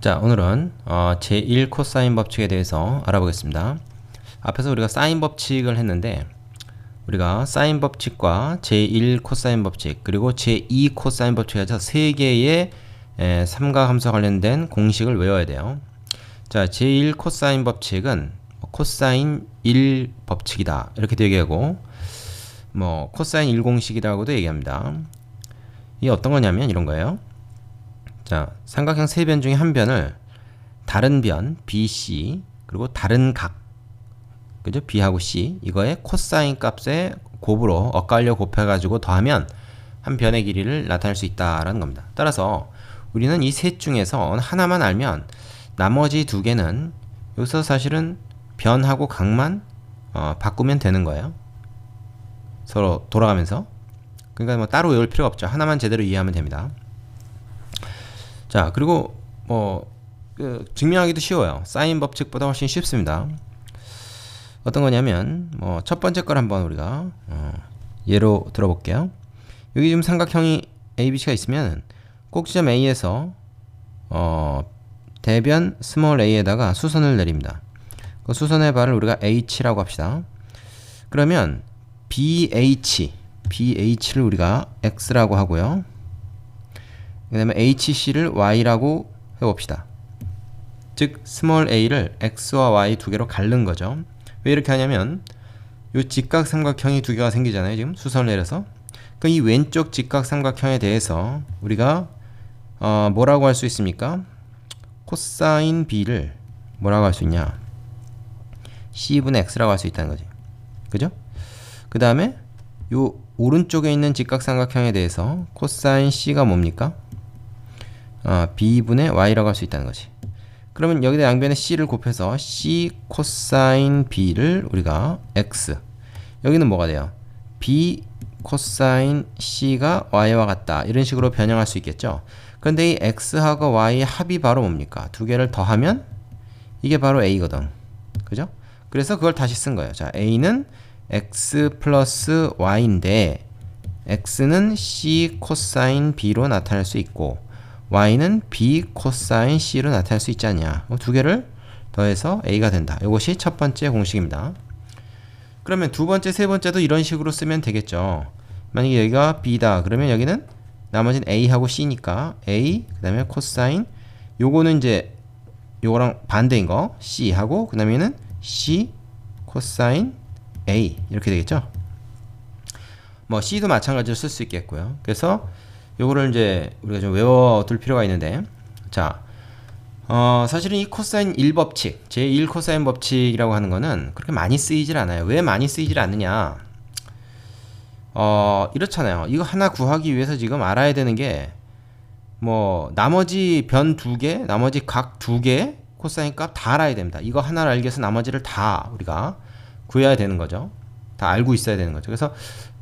자, 오늘은 어, 제1 코사인 법칙에 대해서 알아보겠습니다. 앞에서 우리가 사인 법칙을 했는데 우리가 사인 법칙과 제1 코사인 법칙 그리고 제2 코사인 법칙 해서 세 개의 에, 삼각함수와 관련된 공식을 외워야 돼요. 자, 제1 코사인 법칙은 코사인 1 법칙이다. 이렇게 얘기하고 뭐 코사인 1 공식이라고도 얘기합니다. 이게 어떤 거냐면 이런 거예요. 자, 삼각형 세 변 중에 한 변을 다른 변 BC 그리고 다른 각 그죠? B하고 C 이거의 코사인 값에 곱으로 엇갈려 곱해가지고 더하면 한 변의 길이를 나타낼 수 있다라는 겁니다. 따라서 우리는 이 셋 중에서 하나만 알면 나머지 두 개는 여기서 사실은 변하고 각만 어, 바꾸면 되는 거예요. 서로 돌아가면서 그러니까 뭐 따로 외울 필요가 없죠. 하나만 제대로 이해하면 됩니다. 자, 그리고 뭐 그, 증명하기도 쉬워요. 사인 법칙보다 훨씬 쉽습니다. 어떤 거냐면 뭐 첫 번째 걸 한번 우리가 어, 예로 들어볼게요. 여기 지금 삼각형이 ABC가 있으면 꼭지점 A에서 어, 대변 스몰 a에다가 수선을 내립니다. 그 수선의 발을 우리가 h라고 합시다. 그러면 BH, BH를 우리가 x라고 하고요. 그 다음에 HC를 Y라고 해봅시다. 즉 스몰 a를 x와 y 두 개로 갈른 거죠. 왜 이렇게 하냐면 이 직각 삼각형이 두 개가 생기잖아요. 지금 수선을 내려서 그이 왼쪽 직각 삼각형에 대해서 우리가 어, 뭐라고 할 수 있습니까? 코사인 b를 뭐라고 할 수 있냐? c분의 x라고 할 수 있다는 거지. 그죠? 그 다음에 요 오른쪽에 있는 직각 삼각형에 대해서 코사인 c가 뭡니까? 어, b분의 y라고 할 수 있다는 거지. 그러면 여기다 양변에 c를 곱해서 c 코사인 b를 우리가 x 여기는 뭐가 돼요? b 코사인 c가 y와 같다 이런 식으로 변형할 수 있겠죠. 그런데 이 x하고 y의 합이 바로 뭡니까? 두 개를 더하면 이게 바로 a거든. 그죠? 그래서 그걸 다시 쓴 거예요. 자, a는 x 플러스 y인데 x는 c 코사인 b로 나타낼 수 있고 y는 b 코사인 c로 나타낼 수 있지 않냐. 두 개를 더해서 a가 된다. 이것이 첫 번째 공식입니다. 그러면 두 번째, 세 번째도 이런 식으로 쓰면 되겠죠. 만약에 여기가 b다. 그러면 여기는 나머지는 a하고 c니까 a 그다음에 코사인 요거는 이제 요거랑 반대인 거 c 하고 그다음에는 c 코사인 a 이렇게 되겠죠. 뭐 c도 마찬가지로 쓸 수 있겠고요. 그래서 요거를 이제 우리가 좀 외워둘 필요가 있는데. 자 어, 사실은 이 코사인 1법칙 제1 코사인 법칙이라고 하는 거는 그렇게 많이 쓰이질 않아요. 왜 많이 쓰이질 않느냐? 어, 이렇잖아요. 이거 하나 구하기 위해서 지금 알아야 되는 게 뭐 나머지 변 두 개 나머지 각 두 개 코사인 값 다 알아야 됩니다. 이거 하나를 알기 위해서 나머지를 다 우리가 구해야 되는 거죠. 다 알고 있어야 되는 거죠. 그래서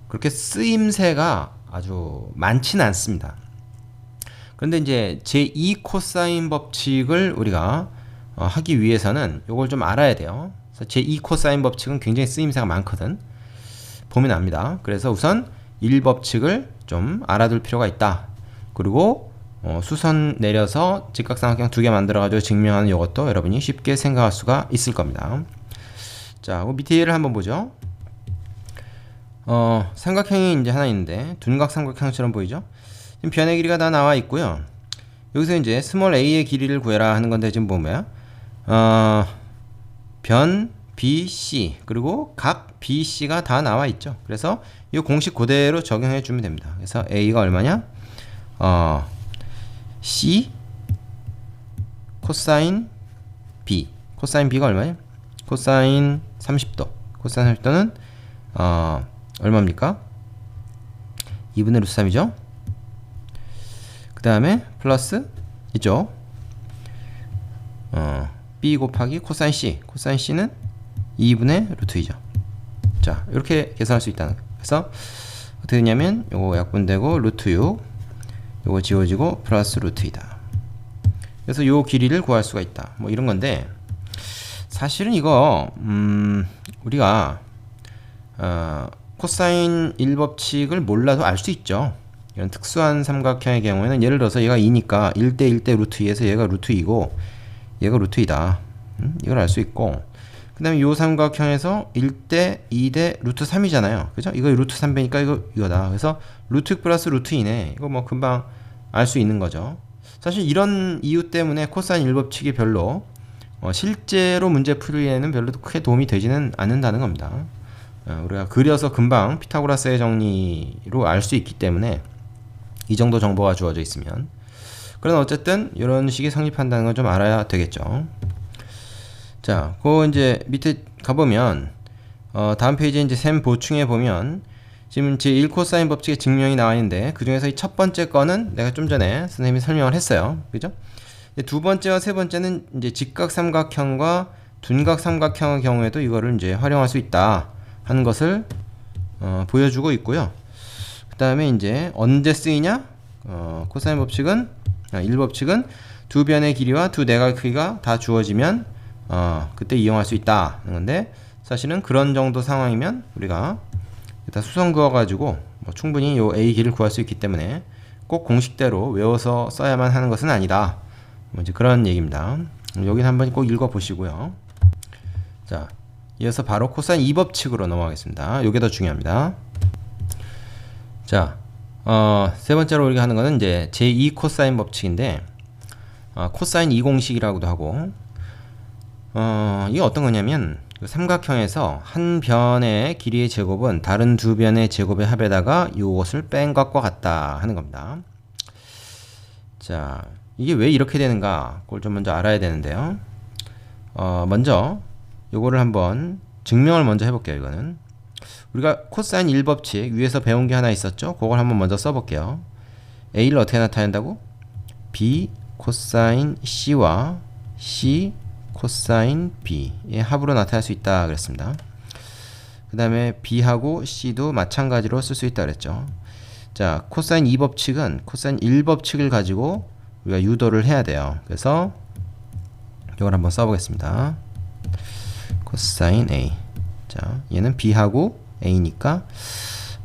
그렇게 쓰임새가 아주 많지는 않습니다. 그런데 이제 제2 코사인 법칙을 우리가 어, 하기 위해서는 이걸 좀 알아야 돼요. 그래서 제2 코사인 법칙은 굉장히 쓰임새가 많거든. 보면 압니다. 그래서 우선 1법칙을 좀 알아둘 필요가 있다. 그리고 어, 수선 내려서 직각삼각형 두 개 만들어가지고 증명하는 이것도 여러분이 쉽게 생각할 수가 있을 겁니다. 자, 밑에 예를 한번 보죠. 어, 삼각형이 이제 하나 있는데 둔각 삼각형처럼 보이죠? 지금 변의 길이가 다 나와 있고요. 여기서 이제 스몰 a의 길이를 구해라 하는 건데 지금 보면 어, 변 BC 그리고 각 BC가 다 나와 있죠. 그래서 이 공식 그대로 적용해 주면 됩니다. 그래서 a가 얼마냐? 어, C 코사인 B 코사인 B가 얼마냐? 코사인 30도 코사인 30도는 어, 얼마입니까? 2분의 루트 3이죠? 그 다음에 플러스 있죠? 어, b 곱하기 코사인 c 코사인 c는 2분의 루트 2죠 자 이렇게 계산할 수 있다는 거예요 그래서 어떻게 되냐면 요거 약분되고 루트 6 요거 지워지고 플러스 루트 2다 그래서 요 길이를 구할 수가 있다 뭐 이런 건데 사실은 이거 음 우리가 어 코사인 1법칙을 몰라도 알 수 있죠. 이런 특수한 삼각형의 경우에는 예를 들어서 얘가 2니까 1대 1대 루트 2에서 얘가 루트 2고 얘가 루트 2다. 음? 이걸 알 수 있고 그 다음에 요 삼각형에서 1대 2대 루트 3이잖아요. 그죠? 이거 루트 3배니까 이거 이거다. 그래서 루트 6 플러스 루트 2네. 이거 뭐 금방 알 수 있는 거죠. 사실 이런 이유 때문에 코사인 일법칙이 별로 어, 실제로 문제 풀이에는 별로 크게 도움이 되지는 않는다는 겁니다. 어, 우리가 그려서 금방 피타고라스의 정리로 알 수 있기 때문에 이 정도 정보가 주어져 있으면 그러나 어쨌든 이런 식이 성립한다는 걸좀 알아야 되겠죠. 자, 그 이제 밑에 가보면 어, 다음 페이지에 이제 샘 보충해 보면 지금 제 1코사인 법칙의 증명이 나와 있는데 그 중에서 이 첫 번째 거는 내가 좀 전에 선생님이 설명을 했어요. 그죠? 두 번째와 세 번째는 이제 직각 삼각형과 둔각 삼각형의 경우에도 이거를 이제 활용할 수 있다 하는 것을 어, 보여주고 있고요. 그 다음에 이제 언제 쓰이냐? 어, 코사인 법칙은 아, 1법칙은 두 변의 길이와 두 내각 크기가 다 주어지면 어, 그때 이용할 수 있다 건데 사실은 그런 정도 상황이면 우리가 일단 수성 그어가지고 뭐 충분히 요 a 길을 구할 수 있기 때문에 꼭 공식대로 외워서 써야만 하는 것은 아니다. 뭐 이제 그런 얘기입니다. 여기 한번 꼭 읽어 보시고요. 자, 이어서 바로 코사인 2법칙으로 넘어가겠습니다. 요게 더 중요합니다. 자, 어, 세 번째로 우리가 하는 거는 이제 제2 코사인 법칙인데 어, 코사인 2공식이라고도 하고 어, 이게 어떤 거냐면 그 삼각형에서 한 변의 길이의 제곱은 다른 두 변의 제곱의 합에다가 이것을 뺀 것과 같다 하는 겁니다. 자, 이게 왜 이렇게 되는가? 그걸 좀 먼저 알아야 되는데요. 어, 먼저 요거를 한번 증명을 먼저 해볼게요. 이거는 우리가 코사인 1법칙 위에서 배운 게 하나 있었죠? 그걸 한번 먼저 써볼게요. a를 어떻게 나타낸다고? b 코사인 c와 c 코사인 b의 합으로 나타낼 수 있다 그랬습니다. 그 다음에 b하고 c도 마찬가지로 쓸 수 있다 그랬죠. 자, 코사인 2법칙은 코사인 1법칙을 가지고 우리가 유도를 해야 돼요. 그래서 이걸 한번 써보겠습니다. 코사인 a. 자, 얘는 b하고 a니까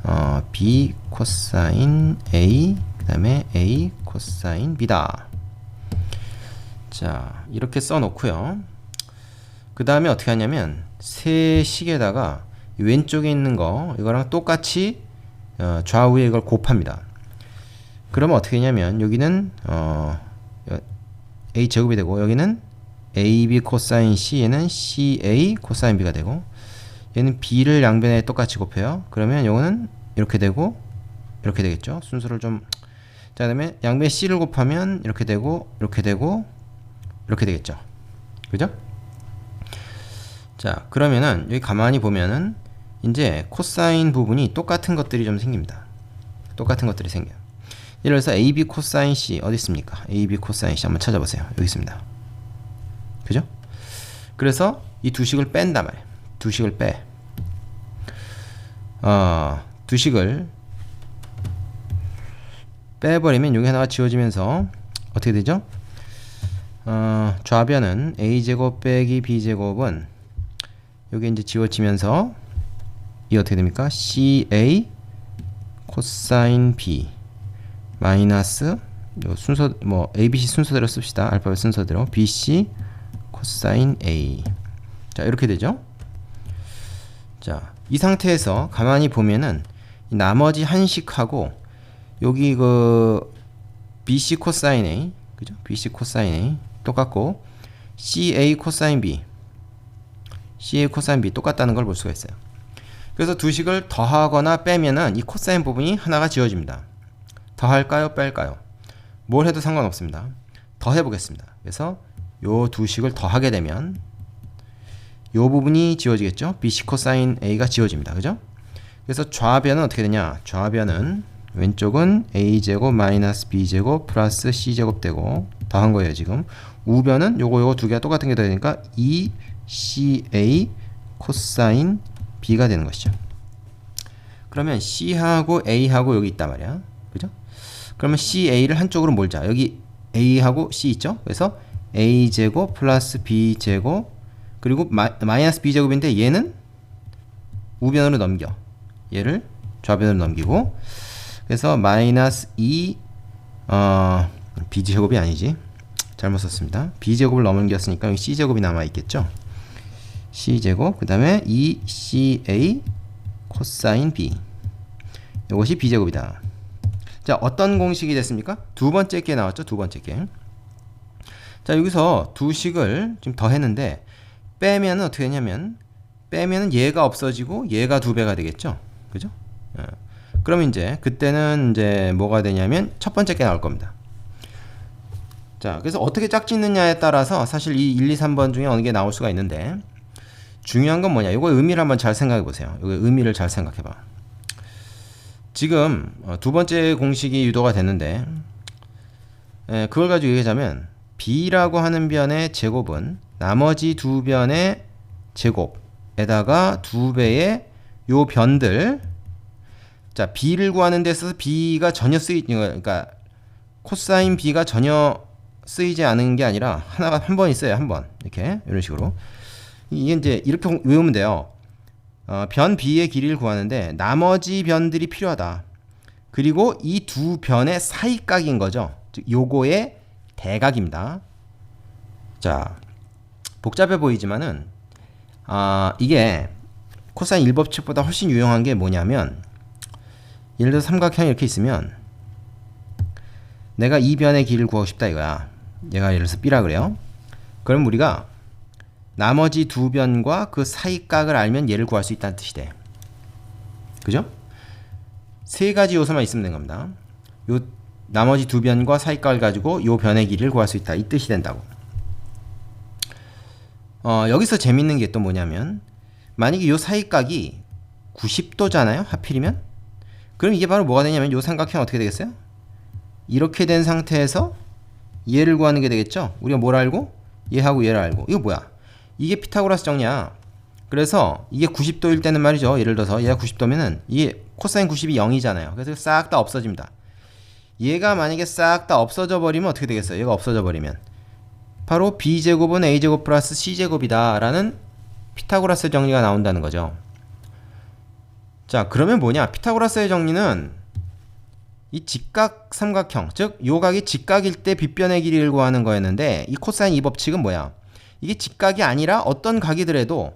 어, b 코사인 a 그 다음에 a 코사인 b다. 자, 이렇게 써 놓고요. 그 다음에 어떻게 하냐면 세 식에다가 왼쪽에 있는 거 이거랑 똑같이 어, 좌우에 이걸 곱합니다. 그러면 어떻게 되냐면 여기는 어, a 제곱이 되고 여기는 ab 코사인 c 얘는 ca 코사인 b가 되고 얘는 b를 양변에 똑같이 곱해요. 그러면 요거는 이렇게 되고 이렇게 되겠죠. 순서를 좀 자, 그다음에 양변에 c를 곱하면 이렇게 되고 이렇게 되고 이렇게 되겠죠. 그죠? 자, 그러면은 여기 가만히 보면은 이제 코사인 부분이 똑같은 것들이 좀 생깁니다. 똑같은 것들이 생겨요. 예를 들어서 AB 코사인 C 어디 있습니까? AB 코사인 C 한번 찾아보세요. 여기 있습니다. 그죠? 그래서 이 두 식을 뺀단 말이에요. 두 식을 빼. 어, 두 식을 빼버리면 여기 하나가 지워지면서 어떻게 되죠? 어, 좌변은 a제곱 빼기 b제곱은 여기 이제 지워지면서 이 어떻게 됩니까? ca 코사인 b 마이너스 요 순서 뭐 abc 순서대로 씁시다. 알파벳 순서대로 bc 코사인 a 자 이렇게 되죠. 자이 상태에서 가만히 보면은 나머지 한식하고 여기 그 bc 코사인 a 그죠? bc 코사인 a 똑같고 CA 코사인 B CA 코사인 B 똑같다는 걸 볼 수가 있어요. 그래서 두 식을 더하거나 빼면은 이 코사인 부분이 하나가 지워집니다. 더할까요? 뺄까요? 뭘 해도 상관없습니다. 더 해 보겠습니다. 그래서 요 두 식을 더하게 되면 요 부분이 지워지겠죠? BC 코사인 A가 지워집니다. 그죠? 그래서 좌변은 어떻게 되냐? 좌변은 왼쪽은 a제곱 마이너스 b제곱 플러스 c제곱 되고 더한 거예요 지금 우변은 요거 요거 두 개가 똑같은 게 되니까 2ca 코사인 b가 되는 것이죠 그러면 c하고 a하고 여기 있단 말이야 그죠 그러면 ca를 한쪽으로 몰자 여기 a하고 c 있죠 그래서 a제곱 플러스 b제곱 그리고 마, 마이너스 b제곱인데 얘는 우변으로 넘겨 얘를 좌변으로 넘기고 그래서 마이너스 2 어, b제곱이 아니지. 잘못 썼습니다. b제곱을 넘겼으니까 여기 c제곱이 남아 있겠죠. c제곱 그 다음에 2ca 코사인 b 이것이 b제곱이다. 자, 어떤 공식이 됐습니까? 두 번째 게 나왔죠. 두 번째 게. 자, 여기서 두 식을 지금 더했는데 빼면은 어떻게 되냐면 빼면은 얘가 없어지고 얘가 두 배가 되겠죠. 그죠? 예. 그럼 이제 그때는 이제 뭐가 되냐면 첫 번째 게 나올 겁니다. 자, 그래서 어떻게 짝짓느냐에 따라서 사실 이 1, 2, 3번 중에 어느 게 나올 수가 있는데 중요한 건 뭐냐? 이거 의미를 한번 잘 생각해 보세요. 이거 의미를 잘 생각해 봐. 지금 어, 두 번째 공식이 유도가 됐는데 에, 그걸 가지고 얘기하자면 b라고 하는 변의 제곱은 나머지 두 변의 제곱에다가 두 배의 요 변들 자 b를 구하는 데 있어서 b가 전혀 쓰이 그러니까 코사인 b가 전혀 쓰이지 않은 게 아니라 하나가 한 번 있어요 한 번. 이렇게 이런 식으로. 이게 이제 이렇게 외우면 돼요. 어, 변 b의 길이를 구하는데 나머지 변들이 필요하다. 그리고 이 두 변의 사이각인 거죠. 즉 요거의 대각입니다. 자 복잡해 보이지만은 아 이게 코사인 1법칙보다 훨씬 유용한 게 뭐냐면 예를 들어 삼각형이 이렇게 있으면 내가 이 변의 길이를 구하고 싶다 이거야. 얘가 예를 들어서 B라 그래요. 그럼 우리가 나머지 두 변과 그 사이 각을 알면 얘를 구할 수 있다는 뜻이 돼 그죠? 세 가지 요소만 있으면 되는 겁니다. 요 나머지 두 변과 사이각을 가지고 요 변의 길이를 구할 수 있다 이 뜻이 된다고 어, 여기서 재밌는 게 또 뭐냐면 만약에 요 사이각이 90도잖아요 하필이면 그럼 이게 바로 뭐가 되냐면 요 삼각형 어떻게 되겠어요? 이렇게 된 상태에서 얘를 구하는 게 되겠죠? 우리가 뭘 알고? 얘하고 얘를 알고 이거 뭐야? 이게 피타고라스 정리야 그래서 이게 90도일 때는 말이죠 예를 들어서 얘가 90도면은 이게 코사인 90이 0이잖아요 그래서 싹 다 없어집니다 얘가 만약에 싹 다 없어져 버리면 어떻게 되겠어요? 얘가 없어져 버리면. 바로 b제곱은 a제곱 플러스 c제곱이다 라는 피타고라스 정리가 나온다는 거죠. 자 그러면 뭐냐? 피타고라스의 정리는 이 직각 삼각형 즉 요각이 직각일 때 빗변의 길이를 구하는 거였는데 이 코사인 이 법칙은 뭐야? 이게 직각이 아니라 어떤 각이더라도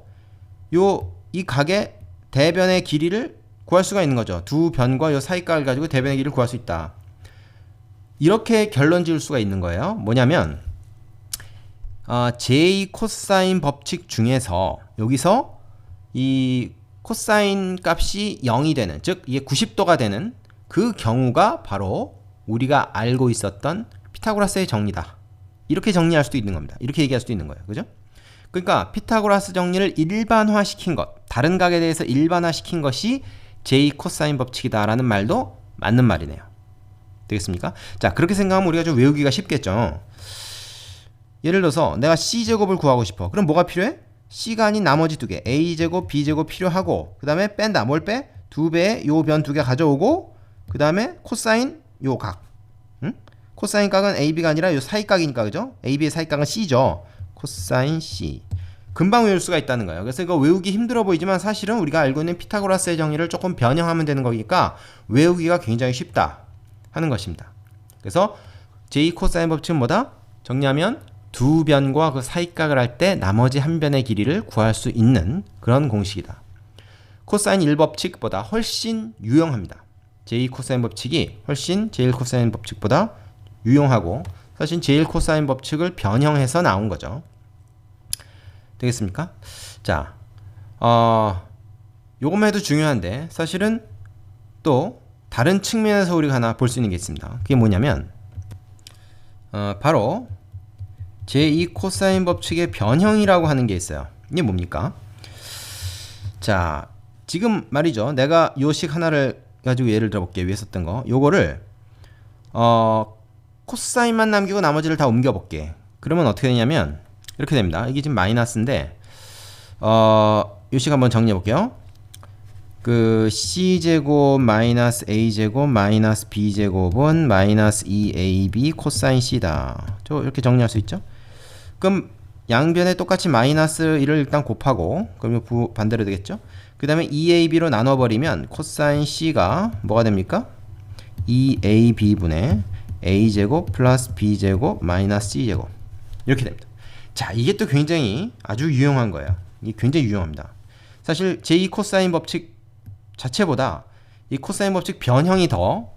요 이 각의 대변의 길이를 구할 수가 있는 거죠. 두 변과 요 사이 각을 가지고 대변의 길이를 구할 수 있다 이렇게 결론 지을 수가 있는 거예요 뭐냐면 어, j 코사인 법칙 중에서 여기서 이 코사인 값이 0이 되는 즉 이게 90도가 되는 그 경우가 바로 우리가 알고 있었던 피타고라스의 정리다. 이렇게 정리할 수도 있는 겁니다. 이렇게 얘기할 수도 있는 거예요. 그죠? 그러니까 피타고라스 정리를 일반화 시킨 것, 다른 각에 대해서 일반화 시킨 것이 j 코사인 법칙이다라는 말도 맞는 말이네요. 되겠습니까? 자, 그렇게 생각하면 우리가 좀 외우기가 쉽겠죠. 예를 들어서 내가 c제곱을 구하고 싶어. 그럼 뭐가 필요해? 아닌 나머지 두 개, a제곱, b제곱 필요하고 그 다음에 뺀다. 뭘 빼? 두 배의 요 변 두 개 가져오고 그 다음에 코사인 요 각. 응? 코사인 각은 ab가 아니라 요 사이각이니까 그죠? ab의 사이각은 c죠. 코사인 c. 금방 외울 수가 있다는 거예요. 그래서 이거 외우기 힘들어 보이지만 사실은 우리가 알고 있는 피타고라스의 정리를 조금 변형하면 되는 거니까 외우기가 굉장히 쉽다 하는 것입니다. 그래서 j 코사인 법칙은 뭐다? 정리하면 두 변과 그 사이각을 할 때 나머지 한 변의 길이를 구할 수 있는 그런 공식이다. 코사인 1법칙보다 훨씬 유용합니다. 제2 코사인 법칙이 훨씬 제1 코사인 법칙보다 유용하고 사실 제1 코사인 법칙을 변형해서 나온 거죠. 되겠습니까? 자, 어, 요것만 해도 중요한데 사실은 또 다른 측면에서 우리가 하나 볼 수 있는 게 있습니다. 그게 뭐냐면 어, 바로 제2 코사인 법칙의 변형이라고 하는 게 있어요. 이게 뭡니까? 자, 지금 말이죠. 내가 요식 하나를 가지고 예를 들어 볼게요. 위에 썼던 거. 요거를 어, 코사인만 남기고 나머지를 다 옮겨 볼게. 그러면 어떻게 되냐면 이렇게 됩니다. 이게 지금 마이너스인데 어, 요식 한번 정리해 볼게요. 그 c제곱 마이너스 a제곱 마이너스 b제곱은 마이너스 2ab 코사인 c다. 저 이렇게 정리할 수 있죠? 그럼 양변에 똑같이 마이너스 1을 일단 곱하고 그러면 부, 반대로 되겠죠? 그 다음에 2ab로 나눠버리면 코사인 c가 뭐가 됩니까? 2ab분의 a제곱 플러스 b제곱 마이너스 c제곱 이렇게 됩니다. 자, 이게 또 굉장히 아주 유용한 거예요. 이게 굉장히 유용합니다. 사실 제2 코사인 법칙 자체보다 이 코사인 법칙 변형이 더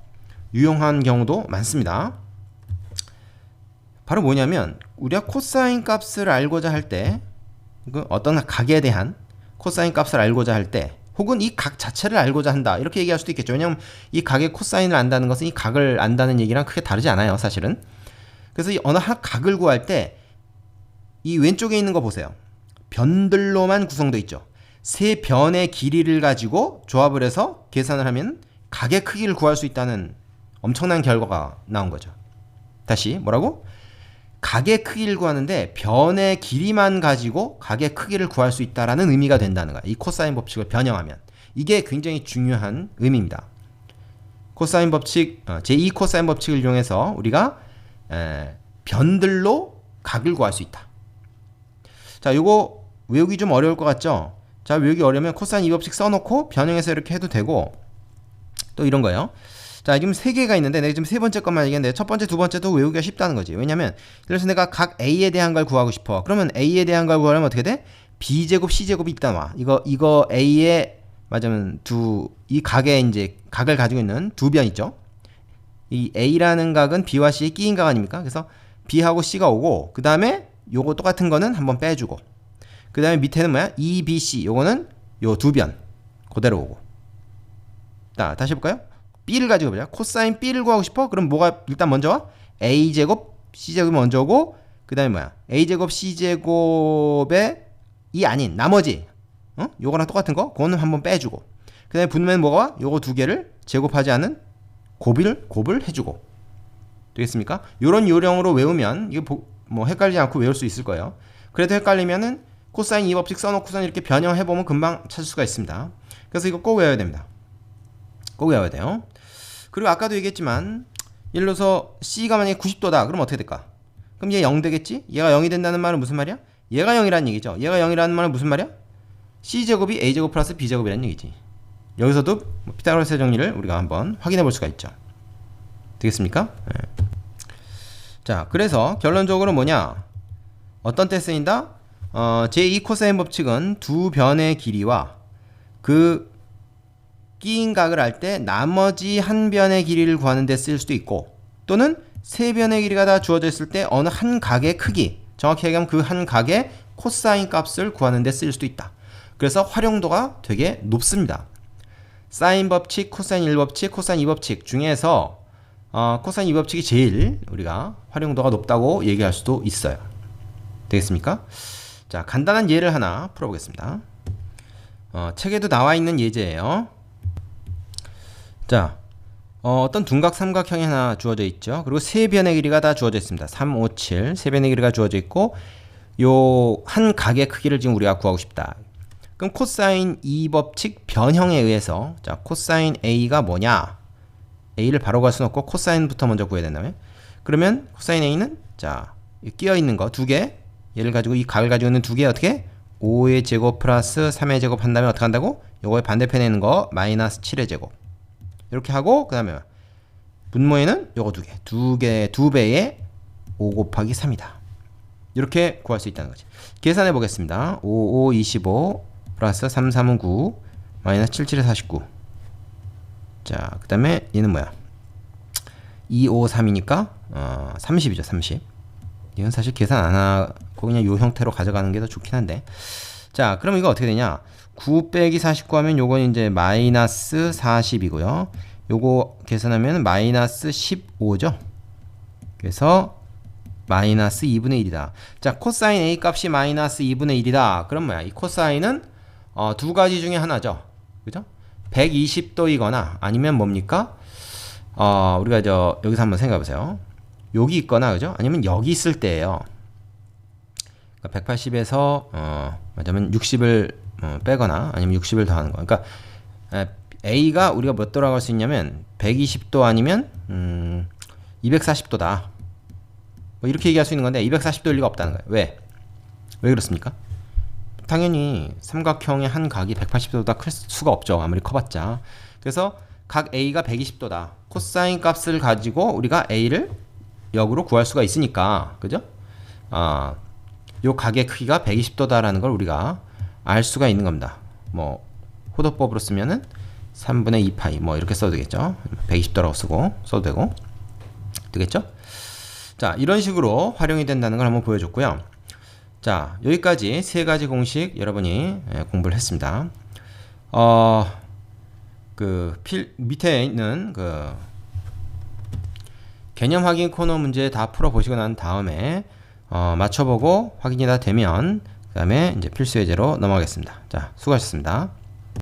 유용한 경우도 많습니다. 바로 뭐냐면 우리가 코사인 값을 알고자 할 때 어떤 각에 대한 코사인 값을 알고자 할 때 혹은 이 각 자체를 알고자 한다 이렇게 얘기할 수도 있겠죠. 왜냐하면 이 각의 코사인을 안다는 것은 이 각을 안다는 얘기랑 크게 다르지 않아요 사실은. 그래서 이 어느 한 각을 구할 때 이 왼쪽에 있는 거 보세요. 변들로만 구성되어 있죠 세 변의 길이를 가지고 조합을 해서 계산을 하면 각의 크기를 구할 수 있다는 엄청난 결과가 나온 거죠 다시 뭐라고? 각의 크기를 구하는데 변의 길이만 가지고 각의 크기를 구할 수 있다라는 의미가 된다는 거야. 이 코사인 법칙을 변형하면 이게 굉장히 중요한 의미입니다. 코사인 법칙 어, 제2 코사인 법칙을 이용해서 우리가 에, 변들로 각을 구할 수 있다. 자, 요거 외우기 좀 어려울 것 같죠? 자, 외우기 어려면 코사인 2법칙 써놓고 변형해서 이렇게 해도 되고 또 이런 거예요. 자, 지금 세 개가 있는데 내가 지금 세 번째 것만 얘기했는데 첫 번째, 두 번째도 외우기가 쉽다는 거지. 왜냐면 그래서 내가 각 A에 대한 걸 구하고 싶어. 그러면 A에 대한 걸 구하려면 어떻게 돼? B제곱 C제곱이 있다 놔. 이거 이거 A에 맞으면 두 이 각에 이제 각을 가지고 있는 두 변 있죠. 이 A라는 각은 B와 C의 끼인 각 아닙니까? 그래서 B하고 C가 오고 그 다음에 요거 똑같은 거는 한번 빼주고 그 다음에 밑에는 뭐야? E, B, C 요거는 요 두 변 그대로 오고 자 다시 해볼까요? B를 가지고 보자. 코사인 B를 구하고 싶어? 그럼 뭐가 일단 먼저 와? A제곱 C제곱이 먼저 오고 그 다음에 뭐야? A제곱 C제곱의 이 아닌 나머지 어? 요거랑 똑같은 거 그거는 한번 빼주고 그 다음에 분면 뭐가 와? 요거 두 개를 제곱하지 않은 곱을 곱을 해주고 되겠습니까? 요런 요령으로 외우면 이거 뭐 헷갈리지 않고 외울 수 있을 거예요. 그래도 헷갈리면은 코사인 2법칙 써놓고선 이렇게 변형해보면 금방 찾을 수가 있습니다. 그래서 이거 꼭 외워야 됩니다. 꼭 외워야 돼요. 그리고 아까도 얘기했지만 예를 들어서 C가 만약에 90도다. 그럼 어떻게 될까? 그럼 얘 0 되겠지? 얘가 0이 된다는 말은 무슨 말이야? 얘가 0이라는 얘기죠. 얘가 0이라는 말은 무슨 말이야? C제곱이 A제곱 플러스 B제곱이라는 얘기지. 여기서도 뭐 피타고라스의 정리를 우리가 한번 확인해 볼 수가 있죠. 되겠습니까? 네. 자, 그래서 결론적으로 뭐냐? 어떤 때 쓰인다? 어, 제2 코사인 법칙은 두 변의 길이와 그 끼인 각을 할 때 나머지 한 변의 길이를 구하는 데 쓸 수도 있고 또는 세 변의 길이가 다 주어져 있을 때 어느 한 각의 크기 정확히 얘기하면 그 한 각의 코사인 값을 구하는 데 쓸 수도 있다. 그래서 활용도가 되게 높습니다. 사인 법칙, 코사인 1법칙, 코사인 2법칙 중에서 어, 코사인 2법칙이 제일 우리가 활용도가 높다고 얘기할 수도 있어요. 되겠습니까? 자, 간단한 예를 하나 풀어보겠습니다. 어, 책에도 나와 있는 예제예요. 자, 어, 떤 둔각 삼각형이 하나 주어져 있죠. 그리고 세 변의 길이가 다 주어져 있습니다. 3, 5, 7. 세 변의 길이가 주어져 있고 요 한 각의 크기를 지금 우리가 구하고 싶다. 그럼 코사인 2법칙 변형에 의해서 자, 코사인 A가 뭐냐? A를 바로 갈 수는 없고 코사인부터 먼저 구해야 된다면 그러면 코사인 A는 자, 끼어 있는 거 두 개. 얘를 가지고 이 각을 가지고 있는 두 개 어떻게? 5의 제곱 플러스 3의 제곱 한 다음에 어떻게 한다고? 요거의 반대편에 있는 거 마이너스 7의 제곱. 이렇게 하고 그 다음에 분모에는 요거 두 개, 두 개, 두 배의 5 곱하기 3이다. 이렇게 구할 수 있다는 거지. 계산해 보겠습니다. 5, 5, 25 플러스 3, 3은 9 마이너스 7, 7에 49. 자, 그 다음에 얘는 뭐야? 2, 5, 3이니까 어, 30이죠, 30. 이건 사실 계산 안 하고 그냥 요 형태로 가져가는 게 더 좋긴 한데. 자, 그럼 이거 어떻게 되냐? 9 빼기 49 하면 요건 이제 마이너스 40이고요. 요거 계산하면 마이너스 15죠. 그래서 마이너스 2분의 1이다. 자, 코사인 A 값이 마이너스 2분의 1이다. 그럼 뭐야? 이 코사인은 어, 두 가지 중에 하나죠. 그죠? 120도이거나 아니면 뭡니까? 어, 우리가 저 여기서 한번 생각해 보세요. 여기 있거나 그죠? 아니면 여기 있을 때예요. 그러니까 180에서 어, 맞으면 60을 어, 빼거나 아니면 60을 더하는 거. 그러니까 A가 우리가 몇 도라고 할 수 있냐면 120도 아니면 음, 240도다. 뭐 이렇게 얘기할 수 있는 건데 240도일 리가 없다는 거예요. 왜? 왜 그렇습니까? 당연히 삼각형의 한 각이 180도보다 클 수가 없죠. 아무리 커봤자. 그래서 각 a가 120도다. 코사인 값을 가지고 우리가 a를 역으로 구할 수가 있으니까 그죠? 아, 요 각의 크기가 120도다라는 걸 우리가 알 수가 있는 겁니다. 뭐 호도법으로 쓰면은 3분의 2파이 뭐 이렇게 써도 되겠죠. 120도라고 쓰고 써도 되고 되겠죠? 자, 이런 식으로 활용이 된다는 걸 한번 보여줬고요. 자, 여기까지 세 가지 공식 여러분이 예, 공부를 했습니다. 어, 그 필, 밑에 있는 그 개념 확인 코너 문제 다 풀어 보시고 난 다음에 어, 맞춰보고 확인이 다 되면 그 다음에 이제 필수 예제로 넘어가겠습니다. 자, 수고하셨습니다.